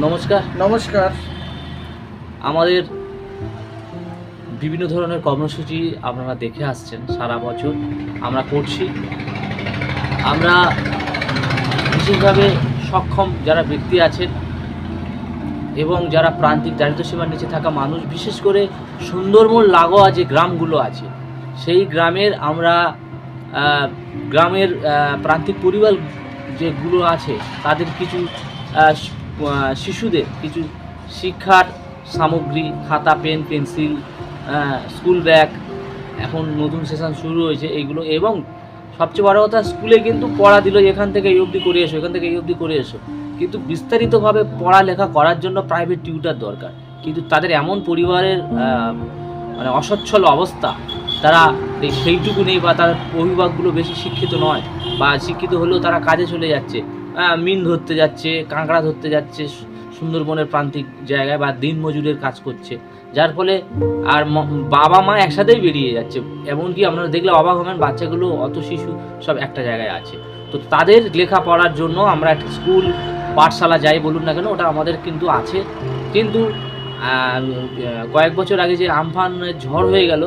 নমস্কার। নমস্কার। আমাদের বিভিন্ন ধরনের কর্মসূচি আপনারা দেখে আসছেন সারা বছর। আমরা করছি। আমরা বিশেষভাবে সক্ষম যারা ব্যক্তি আছেন এবং যারা প্রান্তিক দারিদ্র সীমার নিচে থাকা মানুষ বিশেষ করে সুন্দরবন লাগোয়া যে গ্রামগুলো আছে সেই গ্রামের আমরা গ্রামের প্রান্তিক পরিবার যেগুলো আছে তাদের কিছু শিশুদের কিছু শিক্ষার সামগ্রী, খাতা, পেন, পেন্সিল স্কুল ব্যাগ, এখন নতুন সেশন শুরু হয়েছে এইগুলো এবং সবচেয়ে বড় কথা, স্কুলে কিন্তু পড়া দিল এখান থেকে এই অবধি করে এসো, এখান থেকে এই অবধি করে এসো। কিন্তু বিস্তারিতভাবে পড়ালেখা করার জন্য প্রাইভেট টিউটার দরকার। কিন্তু তাদের এমন পরিবারের মানে অসচ্ছল অবস্থা, তারা সেইটুকু নেই বা তার অভিভাবকগুলো বেশি শিক্ষিত নয় বা শিক্ষিত হলেও তারা কাজে চলে যাচ্ছে। মিন ধরতে যাচ্ছে, কাঁকড়া ধরতে যাচ্ছে সুন্দরবনের প্রান্তিক জায়গায় বা দিন মজুরের কাজ করছে। যার ফলে আর বাবা, মা একসাথেই বেরিয়ে যাচ্ছে। এমনকি আপনারা দেখলে অবাক হবেন, বাচ্চাগুলো অত শিশু সব একটা জায়গায় আছে। তো তাদের লেখাপড়ার জন্য আমরা একটা স্কুল, পাঠশালা যাই বলুন না কেন, ওটা আমাদের কিন্তু আছে। কিন্তু কয়েক বছর আগে যে আমফান ঝড় হয়ে গেল,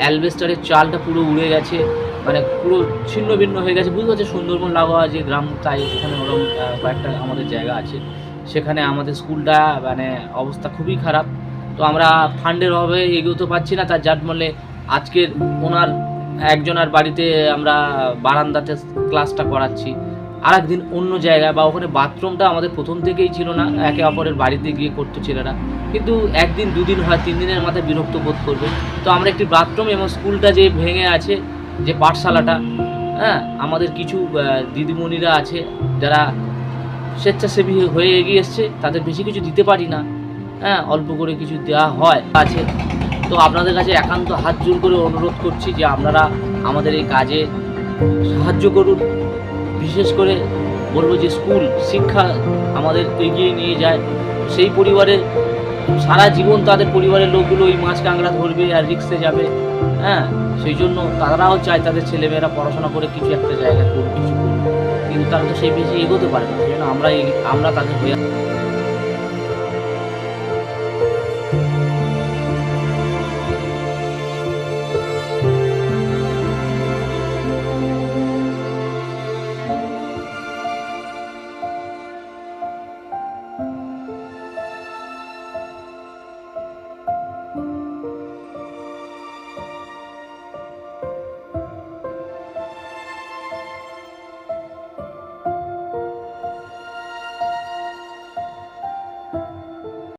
অ্যালবেস্টারের চালটা পুরো উড়ে গেছে। মানে পুরো ছিন্ন ভিন্ন হয়ে গেছে। বুঝতে পারছে সুন্দরবন, লাগোয়া যে গ্রাম, তাই ওখানে ওরকম কয়েকটা আমাদের জায়গা আছে। সেখানে আমাদের স্কুলটা মানে অবস্থা খুবই খারাপ। তো আমরা ফান্ডের অভাবে এগোতে পারছি না, তার যার ফলে আজকের ওনার একজনের বাড়িতে আমরা বারান্দাতে ক্লাসটা করাচ্ছি। আর একদিন অন্য জায়গায় বা ওখানে বাথরুমটা আমাদের প্রথম থেকেই ছিল না, একে অপরের বাড়িতে গিয়ে করতো ছেলেরা। কিন্তু একদিন, দুদিন হয়, তিন দিনের মাথায় বিরক্ত বোধ করবে। তো আমরা একটি বাথরুম এবং স্কুলটা যে ভেঙে আছে যে পাঠশালাটা হ্যাঁ আমাদের কিছু দিদিমণিরা আছে যারা স্বেচ্ছাসেবী হয়ে এগিয়ে এসছে, তাদের বেশি কিছু দিতে পারি না হ্যাঁ অল্প করে কিছু দেওয়া হয়, আছে। তো আপনাদের কাছে একান্ত হাত জোর করে অনুরোধ করছি যে আপনারা আমাদের এই কাজে সাহায্য করুন। বিশেষ করে বলব যে স্কুল, শিক্ষা আমাদের এগিয়ে নিয়ে যায়। সেই পরিবারের সারা জীবন তাদের পরিবারের লোকগুলো ওই মাছ কাঁকড়া ধরবে আর রিক্সে যাবে। হ্যাঁ সেই জন্য তারাও চায় তাদের ছেলেমেয়েরা পড়াশোনা করে কিছু একটা জায়গায় করুক কিছু করুক। কিন্তু তারা তো সেই বেশি এগোতে পারে না, সেই জন্য আমরা আমরা তাদের হয়ে